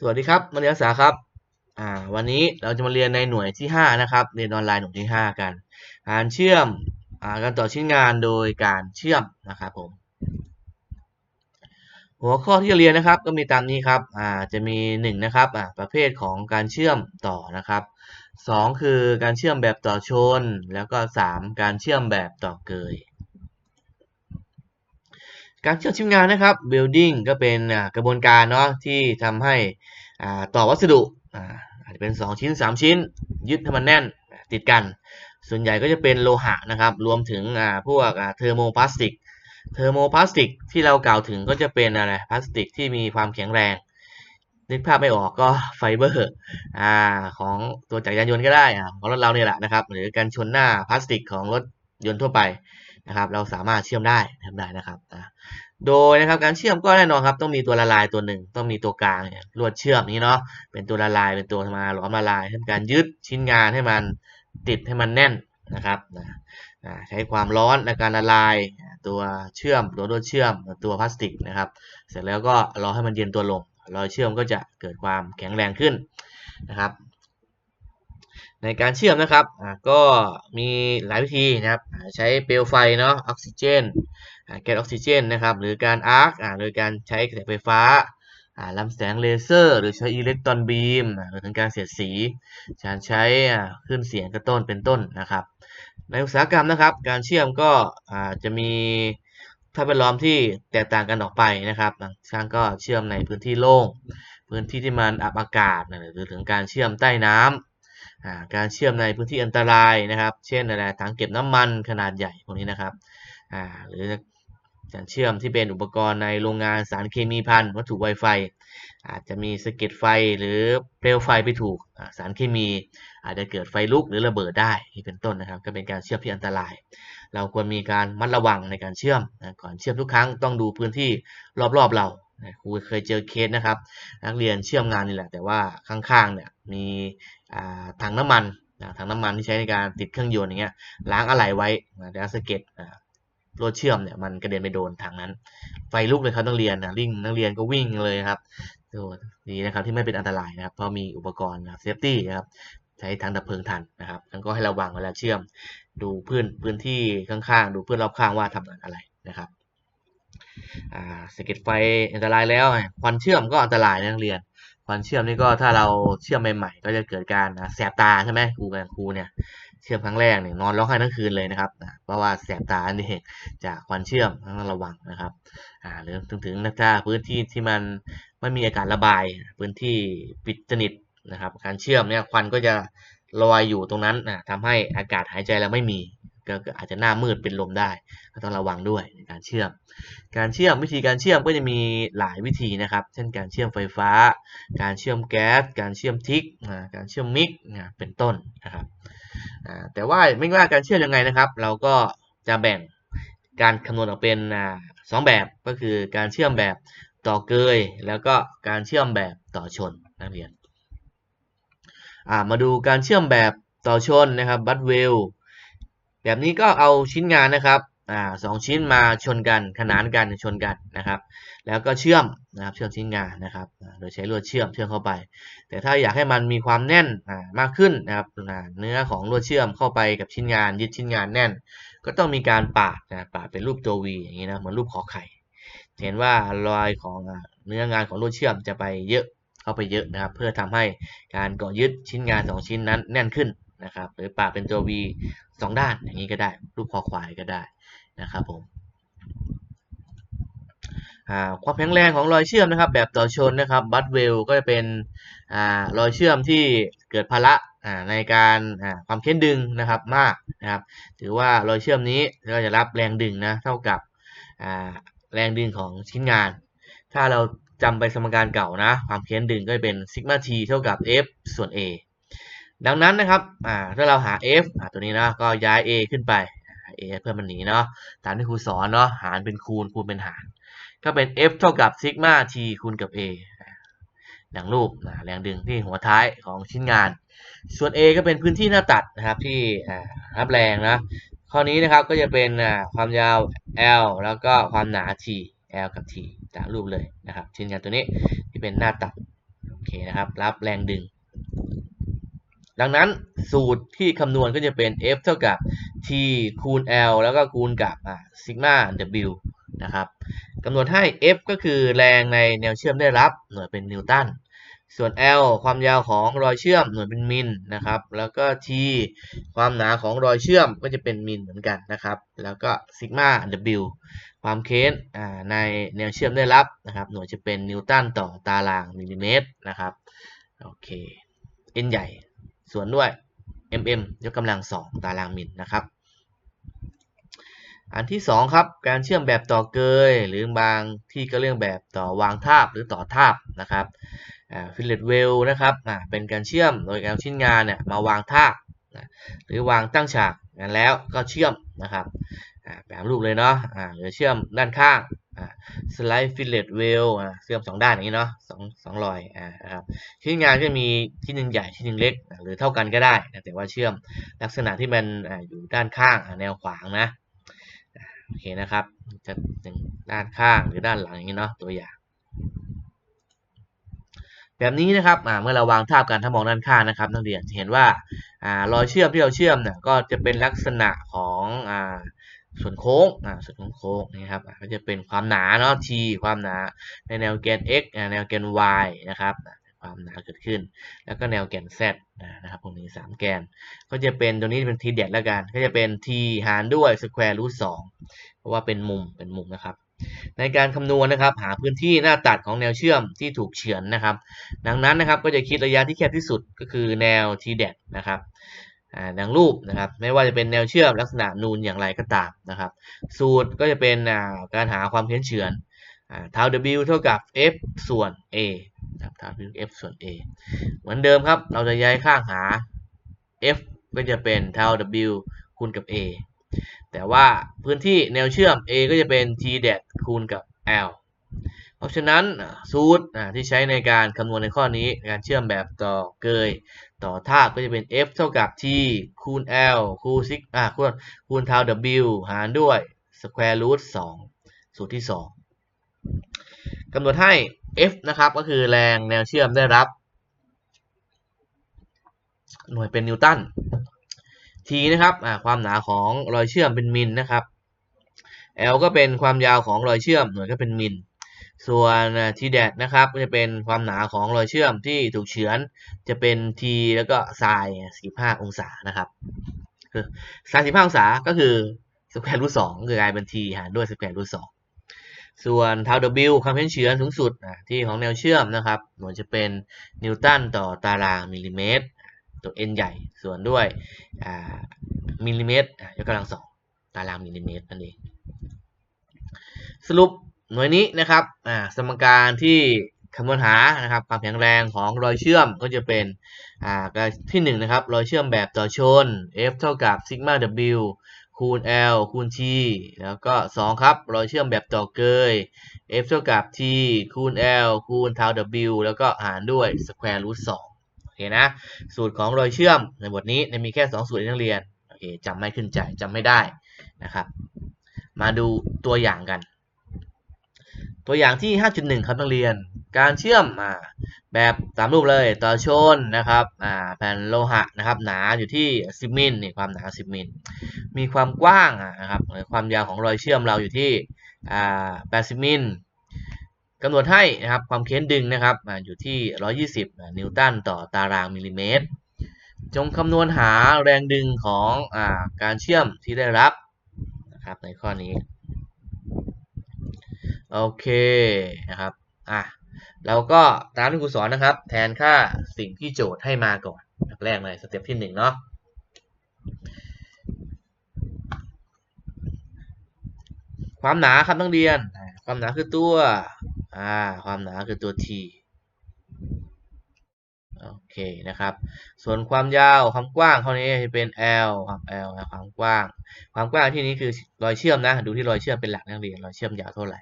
สวัสดีครับมาเรียนภาษาครับ อ่า วันนี้เราจะมาเรียนในหน่วยที่ 5 นะครับ เรียนออนไลน์หน่วยที่ 5 กัน การเชื่อม อ่า การต่อชิ้นงานโดยการเชื่อมนะครับผม หัวข้อที่จะเรียนนะครับ ก็มีตามนี้ครับ อ่า จะมี 1 นะครับ อ่า ประเภทของการเชื่อมต่อนะครับ 2 คือการเชื่อมแบบต่อชน แล้วก็ 3 การเชื่อมแบบต่อเกย การเชื่อมชิ้นงานนะครับ building ก็เป็นกระบวนการเนาะที่ทำให้ต่อวัสดุอาจจะเป็น 2 ชิ้น 3 ชิ้น ยึดให้มันแน่นติดกัน ส่วนใหญ่ก็จะเป็นโลหะนะครับ รวมถึงพวกเทอร์โมพลาสติก เทอร์โมพลาสติกที่เรากล่าวถึงก็จะเป็นอะไรพลาสติกที่มีความแข็งแรงนึกภาพไม่ออกก็ไฟเบอร์อ่าของตัวจักรยานยนต์ก็ได้ของรถเราเนี่ยแหละนะครับ หรือการชนหน้าพลาสติกของรถยนต์ทั่วไป นะครับ เราสามารถเชื่อมได้ทำได้นะครับโดยนะครับการเชื่อมก็แน่นอนครับ ต้องมีตัวละลายตัวหนึ่งต้องมีตัวกลางลวดเชื่อมนี้เนาะเป็นตัวละลายเป็นตัวมาหลอมละลายทำการยึดชิ้นงานให้มันติดให้มันแน่นนะครับใช้ความร้อนในการละลายตัวเชื่อมตัวลวดเชื่อมตัวพลาสติกนะครับ เสร็จแล้วก็รอให้มันเย็นตัวลงรอยเชื่อมก็จะเกิดความแข็งแรงขึ้นนะครับ ในการเชื่อมนะครับก็มีหลายวิธีนะครับใช้เปลวไฟเนาะออกซิเจนแก๊สออกซิเจนนะครับหรือการอาร์คโดยการใช้กระแสไฟฟ้าลำแสงเลเซอร์ หรือใช้อิเล็กตรอนบีมหรือถึงการเสียดสีการใช้คลื่นเสียงกระต้นเป็นต้นนะครับ ในอุตสาหกรรมนะครับ การเชื่อมก็จะมีถ้าเป็นล้อมที่แตกต่างกันออกไปนะครับบางครั้งก็เชื่อมในพื้นที่โล่งพื้นที่ที่มันอับอากาศหรือถึงการเชื่อมใต้น้ำ การเชื่อมในพื้นที่อันตรายนะครับ เช่นอะไรถังเก็บน้ำมันขนาดใหญ่พวกนี้นะครับหรือการเชื่อมที่เป็นอุปกรณ์ในโรงงานสารเคมีพันวัตถุไวไฟ อาจจะมีสะเก็ดไฟหรือเปลวไฟไปถูกสารเคมี อาจจะเกิดไฟลุกหรือระเบิดได้ที่เป็นต้นนะครับ ก็เป็นการเชื่อมที่อันตราย เราควรมีการมัดระวังในการเชื่อมก่อนเชื่อมทุกครั้งต้องดูพื้นที่รอบๆเรา ครูเคยเจอเคสนะครับ นักเรียนเชื่อมงานนี่แหละ แต่ว่าข้างๆเนี่ยมีถังน้ำมันถังน้ำมันที่ใช้ในการติดเครื่องยนต์อย่างเงี้ยล้างอะไหล่ไว้แล้วสะเก็ดรถเชื่อมเนี่ยมันกระเด็นไปโดนถังนั้น ไฟลุกเลยครับนักเรียนนะริ่งนักเรียนก็วิ่งเลยครับดีนะครับที่ไม่เป็นอันตรายนะครับเพราะมีอุปกรณ์เซฟตี้นะครับใช้ถังดับเพลิงทันนะครับแล้วก็ให้ระวังเวลาเชื่อม ดูพื้นพื้นที่ข้างๆ ดูเพื่อนรอบข้างว่าทำงานอะไรนะครับ สก็ดไฟอันตรายแล้วควันเชื่อมก็อันตรายนักเรียนควันเชื่อมนี่ก็ถ้าเราเชื่อมใหม่ๆก็จะเกิดการแสบตาใช่ไหมครูกับครูเนี่ยเชื่อมครั้งแรกเนี่ยนอนร้องไห้ทั้งคืนเลยนะครับเพราะว่าแสบตานี่จากควันเชื่อมต้องระวังนะครับอ่าหรือถึงถึงถ้าพื้นที่ที่มันไม่มีอากาศระบาย พื้นที่ปิดสนิทนะครับ การเชื่อมเนี่ยควันก็จะลอยอยู่ตรงนั้นนะทำให้อากาศหายใจเราไม่มี ก็อาจจะหน้ามืดเป็นลมได้ก็ต้องระวังด้วยในการเชื่อม การเชื่อมวิธีการเชื่อมก็จะมีหลายวิธีนะครับ เช่นการเชื่อมไฟฟ้า การเชื่อมแก๊ส การเชื่อมทิก การเชื่อมมิกเป็นต้นนะครับแต่ว่าไม่ว่าการเชื่อมยังไงนะครับ เราก็จะแบ่งการคำนวณออกเป็นสองแบบก็คือการเชื่อมแบบต่อเกย แล้วก็การเชื่อมแบบต่อชนนักเรียนมาดูการเชื่อมแบบต่อชนนะครับบัตเวล แบบนี้ก็เอาชิ้นงานนะครับอ่าสองชิ้นมาชนกันขนานกันชนกันนะครับ แล้วก็เชื่อมนะครับเชื่อมชิ้นงานนะครับโดยใช้ลวดเชื่อมเชื่อมเข้าไป แต่ถ้าอยากให้มันมีความแน่นอ่ามากขึ้นนะครับเนื้อของลวดเชื่อมเข้าไปกับชิ้นงานยึดชิ้นงานแน่น ก็ต้องมีการปาดนะปาดเป็นรูปตัว V อย่างนี้นะเหมือนรูปขอไข่ เห็นว่ารอยของเนื้องานของลวดเชื่อมจะไปเยอะเข้าไปเยอะนะครับ เพื่อทำให้การเกาะยึดชิ้นงาน 2 ชิ้นนั้นแน่นขึ้นนะครับหรือปากเป็นตัว V สองด้านอย่างนี้ก็ได้ รูปคอควายก็ได้นะครับผมความแข็งแรงของรอยเชื่อมนะครับ แบบต่อชนนะครับบัตเวลก็จะเป็นอรอยเชื่อมที่เกิดภาระในการความเค้นดึงนะครับมากนะครับ ถือว่ารอยเชื่อมนี้ก็จะรับแรงดึงนะเท่ากับแรงดึงของชิ้นงาน ถ้าเราจำไปสมการเก่านะ ความเค้นดึงก็จะเป็นซิกมาทีเท่ากับ F ส่วน A ดังนั้นนะครับถ้าเราหา f าตัวนี้นะก็ย้าย a ขึ้นไป a เพื่อมันหนีเนาะตามที่ครูสอนเนาะหารเป็นคูณคูณเป็นหาร ก็เป็น f เท่ากับซิกมา t คูณกับ a ดังรูปนะแรงดึงที่หัวท้ายของชิ้นงาน ส่วน a ก็เป็นพื้นที่หน้าตัดนะครับที่รับแรงนะข้อนี้นะครับก็จะเป็นความยาว l แล้วก็ความหนา t l กับ t ตามรูปเลยนะครับชิ้นงานตัวนี้ที่เป็นหน้าตัดโอเคนะครับ รับแรงดึง ดังนั้นสูตรที่คำนวณก็จะเป็น F เท่ากับ T คูณ L แล้วก็คูณกับซิกมา W นะครับกำหนดให้ F ก็คือแรงในแนวเชื่อมได้รับหน่วยเป็นนิวตัน ส่วน L ความยาวของรอยเชื่อมหน่วยเป็นมิลนะครับ แล้วก็ T ความหนาของรอยเชื่อมก็จะเป็นมิลเหมือนกันนะครับ แล้วก็ซิกมา W ความเค้นในแนวเชื่อมได้รับนะครับ หน่วยจะเป็นนิวตันต่อตารางมิลลิเมตรนะครับ โอเค N ใหญ่ ส่วนด้วย mm ยกกำลัง 2 ตารางมิลนะครับ อันที่ 2 ครับ การเชื่อมแบบต่อเกย หรือบางที่ก็เรื่องแบบต่อวางทาบหรือต่อทาบนะครับฟิลเลตเวลนะครับเป็นการเชื่อมโดยการชิ้นงานเนี่ยมาวางทาบหรือวางตั้งฉากกันแล้วก็เชื่อมนะครับ แบบรูปเลยเนาะหรือเชื่อมด้านข้างสไลด์ฟิลเลตเวลเชื่อมสองด้านอย่างนี้เนาะสองสองรอยนะครับชิ้นงานก็มีชิ้นหนึ่งใหญ่ชิ้นหนึ่งเล็ก หรือเท่ากันก็ได้ แต่ว่าเชื่อมลักษณะที่มันอยู่ด้านข้างแนวขวางนะโอเคนะครับจะด้านข้างหรือด้านหลังอย่างนี้เนาะตัวอย่าง แบบนี้นะครับเมื่อเราวางทาบกันถ้ามองด้านข้างนะครับนักเรียนจะเห็นว่ารอยเชื่อมที่เราเชื่อมเนี่ยก็จะเป็นลักษณะของ ส่วนโค้งส่วนโค้งนี่ครับก็จะเป็นความหนาเนาะ t ความหนาในแนวแกน x แนวแกน y นะครับความหนาเกิดขึ้น แล้วก็แนวแกน z นะครับพวกนี้3แกน ก็จะเป็นตัวนี้เป็น t เด็ดแล้วกัน ก็จะเป็น t หารด้วย square root 2เพราะว่าเป็นมุมเป็นมุมนะครับในการคำนวณนะครับหาพื้นที่หน้าตัดของแนวเชื่อมที่ถูกเฉือนนะครับ ดังนั้นนะครับก็จะคิดระยะที่แคบที่สุดก็คือแนว t เด็ดนะครับ ดังรูปนะครับ ไม่ว่าจะเป็นแนวเชื่อมลักษณะนูนอย่างไรก็ตามนะครับ สูตรก็จะเป็นการหาความเพี้ยนเฉือนเท่า w เท่ากับ f ส่วน a นะครับเท่า w f ส่วน a เหมือนเดิมครับ เราจะย้ายข้างหา f ก็จะเป็นเท่า w คูณกับ a แต่ว่าพื้นที่แนวเชื่อม a ก็จะเป็น t เดคูณกับ l เพราะฉะนั้นสูตรที่ใช้ในการคำนวณในข้อนี้ การเชื่อมแบบต่อเกย ต่อท่าก็จะเป็น f เท่ากับ t คูณ l คูณซิกอ่าคูณคูณเท่า w หารด้วย square root 2 สูตรที่ 2กำหนดให้ f นะครับก็คือแรงแนวเชื่อมได้รับ หน่วยเป็นนิวตัน t นะครับความหนาของรอยเชื่อมเป็นมิลนะครับ l ก็เป็นความยาวของรอยเชื่อมหน่วยก็เป็นมิล ส่วน t แดดนะครับก็จะเป็นความหนาของรอยเชื่อมที่ถูกเฉือนจะเป็น t แล้วก็ไซน์45 องศานะครับคือไซน์15องศาก็คือสแควร์รูท2คือกลายเป็น t หารด้วยสแควร์รูท2ส่วนเท่า w ความเพี้ยนเฉือนสูงสุดที่ของแนวเชื่อมนะครับหน่วยจะเป็นนิวตันต่อตารางมิลลิเมตร ตัว n ใหญ่ส่วนด้วยมิลลิเมตรยกกำลังสองตารางมิลลิเมตรนั่นเองสรุป หน่วยนี้นะครับสมการที่คำนวณหานะครับความแข็งแรงของรอยเชื่อมก็จะเป็นที่1นนะครับรอยเชื่อมแบบต่อชน F เท่ากับซิกมา W คูณ L คูณ T แล้วก็ 2 ครับรอยเชื่อมแบบต่อเกย F เท่ากับ T คูณ L คูณเท่า W แล้วก็หารด้วย square root 2โอเคนะสูตรของรอยเชื่อมในบทนี้มีแค่ 2 สูตรนักเรียนโอเคจำไม่ขึ้นใจจำไม่ได้นะครับ มาดูตัวอย่างกัน ตัวอย่างที่ 5.1 ครับนักเรียน การเชื่อมแบบตามรูปเลยต่อชนนะครับแผ่นโลหะนะครับหนาอยู่ที่ 10 มิลนี่ความหนา 10 มิล มีความกว้างนะครับความยาวของรอยเชื่อมเราอยู่ที่ 80 มิลกำหนดให้นะครับความเค้นดึงนะครับอยู่ที่ 120 นิวตันต่อตารางมิลลิเมตร จงคำนวณหาแรงดึงของอการเชื่อมที่ได้รับนะครับในข้อนี้ โอเคนะครับอะเราก็ตามที่ครูสอนนะครับ แทนค่าสิ่งที่โจทย์ให้มาก่อนแรกเลยสเต็ปที่หนึ่งเนาะความหนาครับต้องเรียน ความหนาคือตัวอ่าความหนาคือตัว t โอเคนะครับ ส่วนความยาวความกว้างเท่านี้จะเป็น l ครับ l ความกว้าง ความกว้างที่นี้คือรอยเชื่อมนะ ดูที่รอยเชื่อมเป็นหลักนักเรียนรอยเชื่อมยาวเท่าไหร่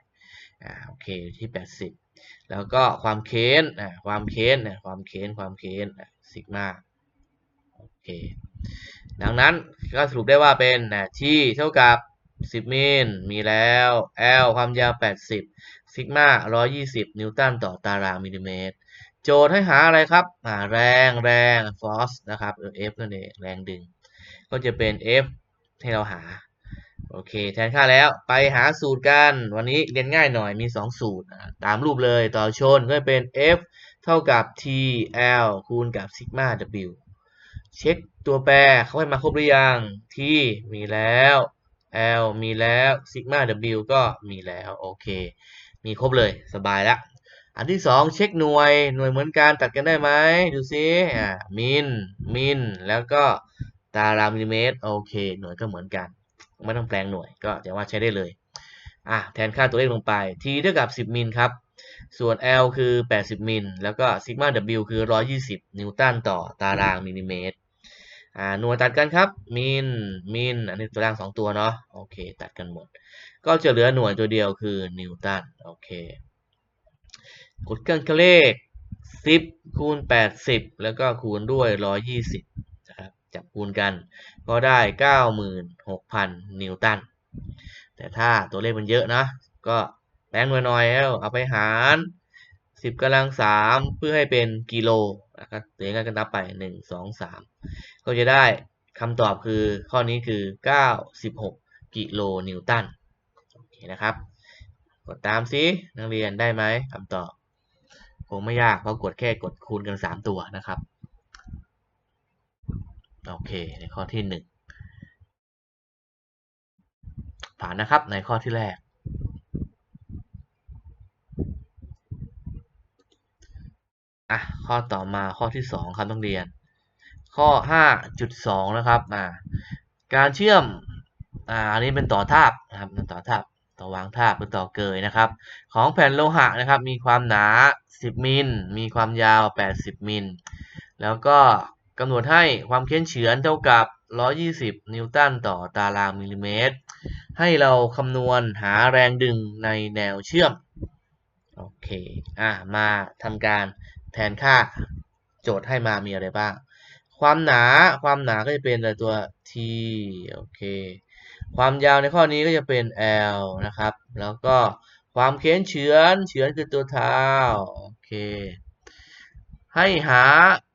อ่าโอเคที่ 80 แล้วก็ความเค้นอ่าความเค้นอ่าความเค้นความเค้นซิกมาโอเคดังนั้นก็สรุปได้ว่าเป็นที่เท่ากับ 10 มิลมีแล้ว L ความยาว 80 ซิกมา120 นิวตันต่อตารางมิลลิเมตร โจทย์ให้หาอะไรครับอ่าแรงแรง force นะครับหรือ F นั่นเองแรงดึง ก็จะเป็น F ให้เราหา โอเค แทนค่าแล้วไปหาสูตรกัน วันนี้เรียนง่ายหน่อยมี 2 สูตร ตามรูปเลยต่อชนก็เป็น F เท่ากับ TL คูณกับ sigma W เช็คตัวแปรเขาให้มาครบหรือยัง T มีแล้ว L มีแล้ว sigma W ก็มีแล้วโอเค มีครบเลยสบายล้วอันที่สองเช็คหน่วยหน่วยเหมือนกันตัดกันได้ไหมดูซิอ่ามิลมิลแล้วก็ตารางมิลลิเมตรโอเค หน่วยก็เหมือนกัน ไม่ต้องแปลงหน่วยก็จะว่าใช้ได้เลยอะแทนค่าตัวเลขลงไป t เท่ากับ 10 มิลครับ ส่วน L คือ 80 มิล แล้วก็ซิกมา W คือ 120 นิวตันต่อตารางมิลลิเมตรอ่าหน่วยตัดกันครับ มิล มิล อันนี้ตัวล่าง 2 ตัวเนาะ โอเค ตัดกันหมด ก็จะเหลือหน่วยตัวเดียวคือนิวตัน โอเค กดเครื่องคเลข 10 คูณ 80 แล้วก็คูณด้วย 120 จับคูณกัน ก็ได้ 96,000 นิวตัน แต่ถ้าตัวเลขมันเยอะนะ ก็แปลงหน่วยหน่อยแล้วเอาไปหาร 10กำลัง 3 เพื่อให้เป็นกิโลนะครับเสียงกันกันับไป 1 2 3 ก็จะได้คำตอบคือข้อนี้คือ 96 กิโลนิวตันโอเคนะครับกดตามซินักเรียนได้ไหมคำตอบคงไม่ยากเพราะกดแค่กดคูณกัน 3 ตัวนะครับ โอเค ในข้อที่ 1 ผ่านนะครับในข้อที่แรก อะ ข้อต่อมาข้อที่ 2ครับต้องเรียน ข้อ 5.2 นะครับ อ่า การเชื่อม อ่า อันนี้เป็นต่อทาบนะครับต่อทาบต่อวางทาบหรือต่อเกยนะครับ ของแผ่นโลหะนะครับ มีความหนา 10 มิล มีความยาว 80 มิล แล้วก็ กำหนดให้ความเค้นเฉือนเท่ากับ 120 นิวตันต่อตารางมิลลิเมตร ให้เราคำนวณหาแรงดึงในแนวเชื่อม โอเค อะ มาทำการแทนค่าโจทย์ให้มามีอะไรบ้าง ความหนา ความหนาก็จะเป็นตัว t โอเค ความยาวในข้อนี้ก็จะเป็น l นะครับ แล้วก็ความเค้นเฉือน เฉือนคือตัวเท้า โอเค ให้หา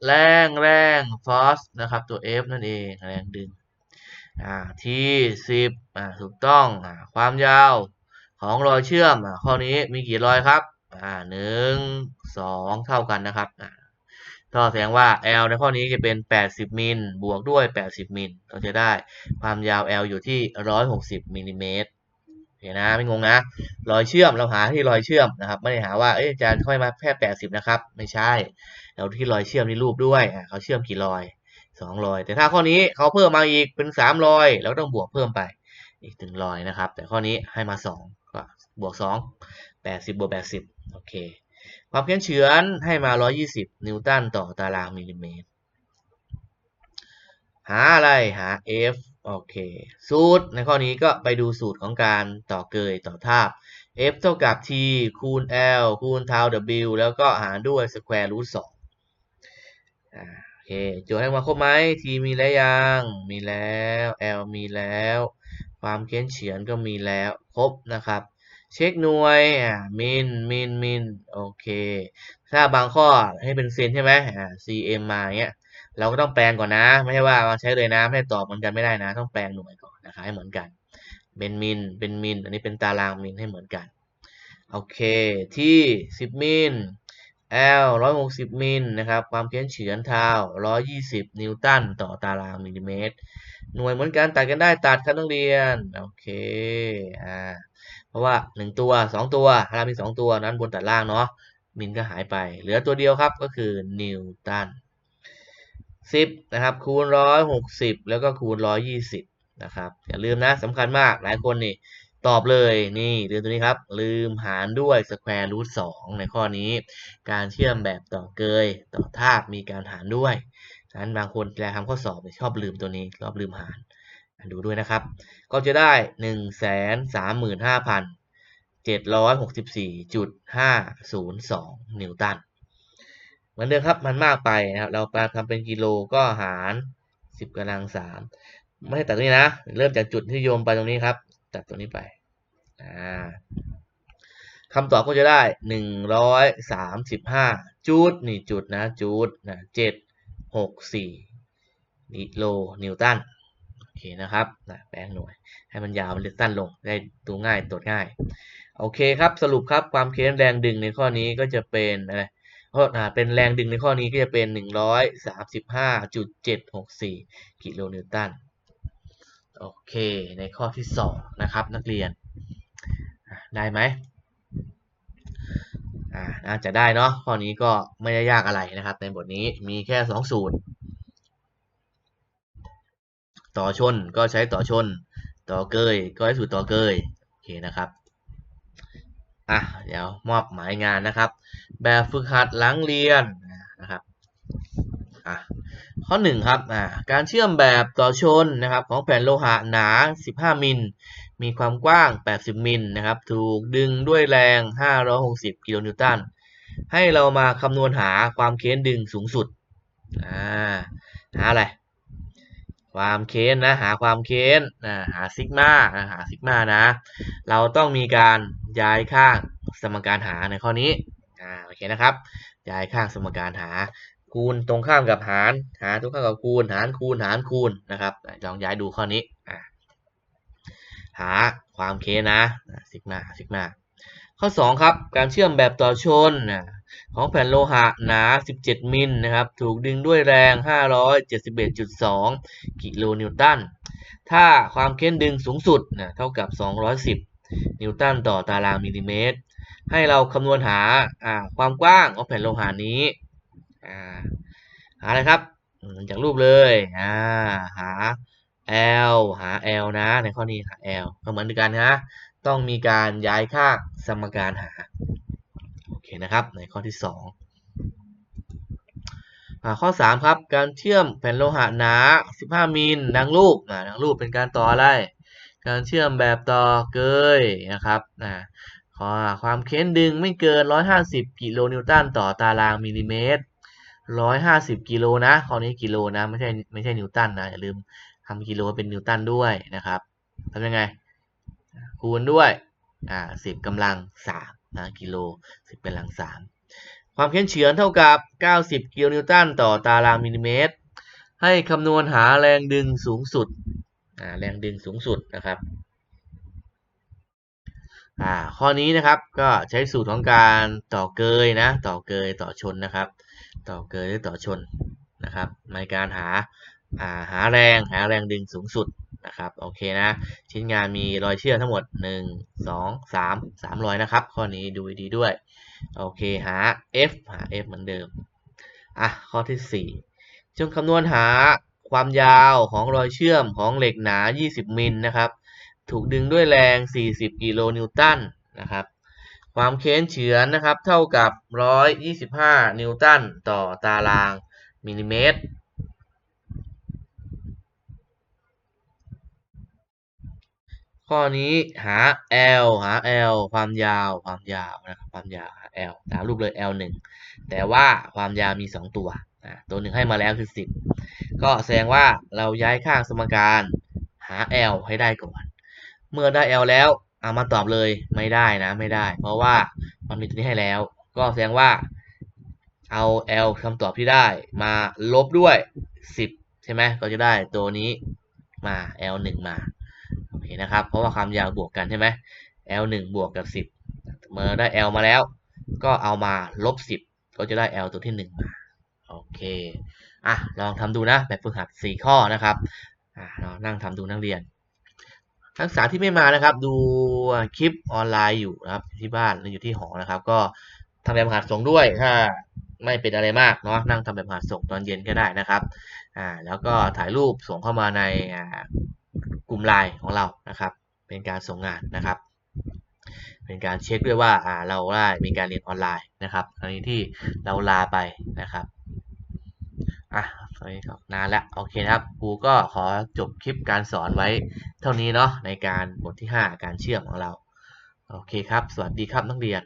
แรงแรง force นะครับ ตัว F นั่นเอง แรงดึงที่สิบถูกต้องอความยาวของรอยเชื่อมอข้อนี้มีกี่รอยครับหนึ่งสองเท่ากันนะครับอ่าก็แสดงว่า L ในข้อนี้จะเป็น 80 มิลบวกด้วย 80 มิลเราจะได้ความยาว L อยู่ที่ 160มิลลิเมตร เห็นนะไม่งงนะรอยเชื่อมเราหาที่รอยเชื่อมนะครับไม่ได้หาว่าเอ๊ะจารย์ค่อยมาแค่80นะครับ ไม่ใช่เราที่รอยเชื่อมในรูปด้วยอ่าเขาเชื่อมกี่รอยสองรอย แต่ถ้าข้อนี้เขาเพิ่มมาอีกเป็นสามรอยเราต้องบวกเพิ่มไปอีกถึงรอยนะครับ แต่ข้อนี้ให้มาสองก็บวกสองแปดสิบบวกแปดสิบโอเคความเพี้ยนเฉือนให้มาร้อยี่สิบนิวตันต่อตารางมิลลิเมตร หาอะไร หา F โอเค สูตรในข้อนี้ก็ไปดูสูตรของการต่อเกยต่อทาบ F เท่ากับ T คูณ L คูณเท่า W แล้วก็หารด้วย square root สองอ่าโอเคโจทย์ให้มาครบไหม T มีแล้วยัง มีแล้ว L มีแล้ว ความเค้นเฉือนก็มีแล้วครบนะครับ เช็คหน่วยอ่ามินมินมินโอเค ถ้าบางข้อให้เป็นเซนใช่ไหมอ่า cm มาเงี้ย เราก็ต้องแปลงก่อนนะ ไม่ใช่ว่ามาใช้เลยนะไม่ให้ตอบเหมือนกันไม่ได้นะ ต้องแปลงหน่วยก่อนนะครับให้เหมือนกันเป็นมิลเป็นมิลอันนี้เป็นตารางมิลให้เหมือนกันโอเคที่ 10 มิล L 160 มิลนะครับความเพี้ยนเฉือนเท้า120 นิวตันต่อตารางมิลลิเมตร หน่วยเหมือนกันตัดกันได้ตัดครับนักเรียนโอเคอ่าเพราะว่า 1 ตัว 2 ตัวถ้ามี 2 ตัวนั้นบนตัดล่างเนาะมิลก็หายไป เหลือตัวเดียวครับก็คือนิวตัน 10นะครับคูณ160 แล้วก็คูณ 120นะครับอย่าลืมนะสำคัญมากหลายคนนี่ตอบเลยนี่เรื่องตัวนี้ครับ ลืมหารด้วย square root 2ในข้อนี้ การเชื่อมแบบต่อเกย ต่อทาบมีการหารด้วยฉะนั้นบางคนเวลาทำข้อสอบชอบลืมตัวนี้ชอบลืมหารดูด้วยนะครับ ก็จะได้135,764.502นิวตันเห มือนเดิมครับมันมากไปนะครับ เราไปทำเป็นกิโลก็หาร10กำลัง3ไม่ให้ตัดตรงนี้นะ เริ่มจากจุดที่โยมไปตรงนี้ครับ ตัดตรงนี้ไปอ่าคำตอบก็จะได้หนึ่งร้อยสามสิบห้าจูดนี่จุดนะจูดนะเจ็ดหกสี่กิโลนิวตันโอเคนะครับนะแปลงหน่วย ให้มันยาวมันจะสั้นลงได้ดูง่ายตรวจง่าย โอเคครับสรุปครับความเค้นแรงดึงในข้อนี้ก็จะเป็นอะไร เพราะอ่าเป็นแรงดึงในข้อนี้ก็จะเป็น 135.764 กิโลนิวตัน โอเค ในข้อที่ 2 นะครับ นักเรียน ได้ไหมอ่าน่าจะได้เนาะ ข้อนี้ก็ไม่ได้ยากอะไรนะครับ ในบทนี้มีแค่ 2 สูตร ต่อชนก็ใช้ต่อชน ต่อเกย ก็ใช้สูตรต่อเกย โอเคนะครับ อะ เดี๋ยวมอบหมายงานนะครับ แบบฝึกหัดหลังเรียนนะครับข้อหนึ่งครับการเชื่อมแบบต่อชนนะครับของแผ่นโลหะหนา 15 มิล มีความกว้าง 80 มิลนะครับ ถูกดึงด้วยแรง 560 กิโลนิวตัน ให้เรามาคำนวณหาความเค้นดึงสูงสุด หาอะไร ความเค้นนะ หาความเค้นนะหาซิกมาหาซิกมานะ เราต้องมีการย้ายข้างสมการหาในข้อนี้ อ่าโอเคนะครับย้ายข้างสมการหาคูณตรงข้ามกับหาร หารตรงข้ามกับคูณ หารคูณหารคูณนะครับลองย้ายดูข้อนี้อ่าหาความเคนะซิกมาซิกมาข้อ 2 ครับ การเชื่อมแบบต่อชนของแผ่นโลหะหนา 17 มิลนะครับ ถูกดึงด้วยแรง 571.2 กิโลนิวตัน ถ้าความเค้นดึงสูงสุดนะเท่ากับ 210 นิวตันต่อตารางมิลลิเมตร ให้เราคำนวณหาความกว้างของแผ่นโลหะนี้หาอะไรครับจากรูปเลยหา L หา L นะ ในข้อนี้หา L ก็เหมือนกันนะ ต้องมีการย้ายข้าสมการหา โอเคนะครับ ในข้อที่2อ่าข้อ 3 ครับ การเชื่อมแผ่นโลหะหนา 15 มิลดังรูปดังรูปเป็นการต่ออะไร การเชื่อมแบบต่อเกยนะครับอ่าขอความเค้นดึงไม่เกิน 150 กิโลนิวตันต่อตารางมิลลิเมตร 150 กิโลนะข้อนี้กิโลนะไม่ใช่ไม่ใช่นิวตันนะอย่าลืมทำกิโลเป็นนิวตันด้วยนะครับทำยังไง คูณด้วยอ่า10กำลัง3นะกิโล 10กำลัง 3 ความเค้นเฉือนเท่ากับ 90 กิโลนิวตันต่อตารางมิลลิเมตร ให้คำนวณหาแรงดึงสูงสุด แรงดึงสูงสุดนะครับข้อนี้นะครับก็ใช้สูตรของการต่อเกยนะต่อเกยต่อชนนะครับ ต่อเกยหรือต่อชนนะครับ ในการหาาหาแรงหาแรงดึงสูงสุดนะครับโอเคนะ ชิ้นงานมีรอยเชื่อมทั้งหมด 1 2 3 3รอยนะครับ ข้อนี้ดูดีด้วยโอเคหา f หา f เหมือนเดิมอะข้อที่ 4 จงคำนวณหา ความยาวของรอยเชื่อมของเหล็กหนา 20 มิลนะครับ ถูกดึงด้วยแรง 40 กิโลนิวตันนะครับ ความเค้นเฉือนนะครับ เท่ากับ 125 นิวตันต่อตารางมิลลิเมตรข้อนี้หา L หา L ความยาวความยาวนะครับความยาวหา L ตามรูปเลย L 1แต่ว่าความยาวมี 2 ตัวตัวหนึ่งให้มาแล้วคือ 10 ก็แสดงว่าเราย้ายข้างสมการหา L ให้ได้ก่อน เมื่อได้ L แล้วเอามาตอบเลยไม่ได้นะไม่ได้ เพราะว่ามันมีตัวนี้ให้แล้ว ก็แสดงว่าเอา L คำตอบที่ได้มาลบด้วย 10 ใช่ไหมก็จะได้ตัวนี้มา L 1มาโอเคนะครับ เพราะว่าความยาวบวกกันใช่ไหม L 1บวกกับ 10 เมื่อได้ L มาแล้ว ก็เอามาลบ 10 ก็จะได้ L ตัวที่ 1 มา โอเค อะลองทำดูนะแบบฝึกหัด 4 ข้อนะครับอะเรานั่งทำดูนักเรียน นักศึกษาที่ไม่มานะครับ ดูคลิปออนไลน์อยู่นะครับที่บ้านหรืออยู่ที่หอนะครับ ก็ทำแบบฝึกหัดส่งด้วยถ้าไม่เป็นอะไรมากเนาะนั่งทำแบบฝึกหัดส่งตอนเย็นก็ได้นะครับอ่าแล้วก็ถ่ายรูปส่งเข้ามาในอ่ากลุ่มไลน์ของเรานะครับ เป็นการส่งงานนะครับ เป็นการเช็คด้วยว่าอ่าเราได้มีการเรียนออนไลน์นะครับอันนี้ที่เราลาไปนะครับ อะสวัสดีครับนานแล้วโอเคนะครับครูก็ขอจบคลิปการสอนไว้เท่านี้เนาะในการบทที่ 5 การเชื่อมของเรา โอเคครับ สวัสดีครับนักเรียน